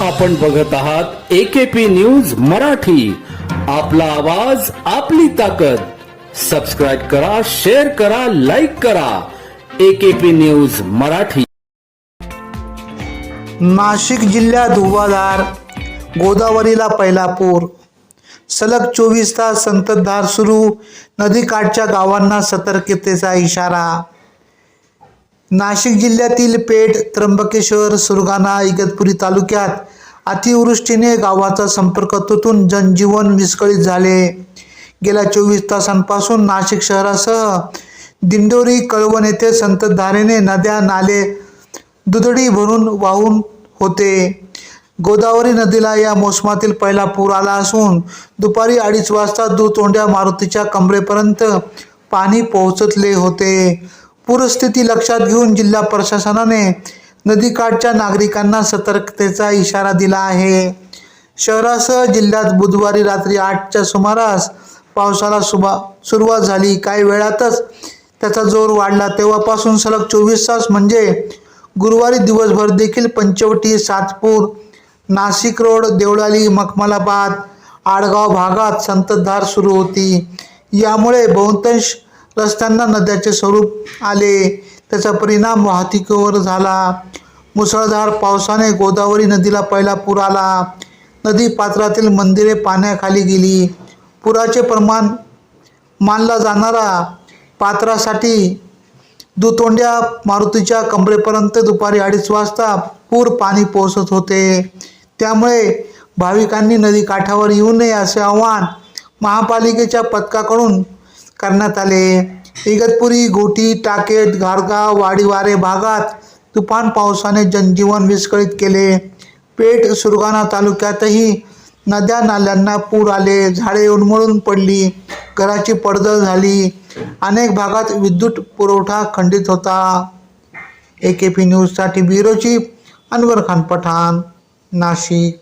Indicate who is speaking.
Speaker 1: आपण बघत आहात एकेपी न्यूज मराठी. आपला आवाज आपली ताकद. सबस्क्राईब करा शेअर करा लाईक करा. AKP news Marathi.
Speaker 2: नाशिक जिल्ह्यात धुवाधार गोदावरीला पहिला पूर. सलग चोवीस तास संततधार सुरू. नदीकाठच्या गावांना सतर्कतेचा इशारा. नाशिक जिल्ह्यातील पेठ त्र्यंबकेश्वर सुरगाणा इगतपुरी तालुक्यात अतिवृष्टीने गावाचा संपर्क तुटून जनजीवन विस्कळीत झाले. गेल्या चोवीस तासांपासून नाशिक शहरासह दिंडोरी कळवण येथे संततधारेने नद्या नाले दुधडी भरून वाहून होते. गोदावरी नदीला या मोसमातील पहिला पूर आला असून दुपारी अडीच वाजता दुतोंड्या मारुतीच्या कमरेपर्यंत पाणी पोहोचतले होते. पूरस्थिती लक्षात घेऊन जिल्हा प्रशासनाने नदीकाठच्या नागरिकांना सतर्कतेचा इशारा दिला आहे. शहरासह जिल्ह्यात बुधवारी रात्री आठच्या सुमारास पावसाला सुभा सुरुवात झाली. काही वेळातच त्याचा जोर वाढला. तेव्हापासून सलग चोवीस तास म्हणजे गुरुवारी दिवसभर देखील पंचवटी सातपूर नाशिक रोड देवळाली मखमलाबाद आडगाव भागात संततधार सुरू होती. यामुळे बहुतांश रस्त्यांना नद्याचे स्वरूप आले. त्याचा परिणाम वाहतुकीवर झाला. मुसळधार पावसाने गोदावरी नदीला पहिला पूर आला. नदी पात्रातील मंदिरे पाण्याखाली गेली. पुराचे प्रमाण मानला जाणारा पात्रासाठी दुतोंड्या मारुतीच्या कमरेपर्यंत दुपारी अडीच वाजता पूर पाणी पोहोचत होते. त्यामुळे भाविकांनी नदी काठावर येऊ नये असे आव्हान महापालिकेच्या पथकाकडून करण्यात आले. इगतपुरी घोटी टाकेट घाडगाव वाडीवारे भागात तुफान पावसाने जनजीवन विस्कळीत केले. पेठ सुरगाणा तालुक्यातही नद्या नाल्यांना पूर आले. झाडे उन्मळून पडली. घराची पडझड झाली. अनेक भागात विद्युत पुरवठा खंडित होता. ए के पी न्यूजसाठी ब्युरोची अनवर खान पठाण नाशिक.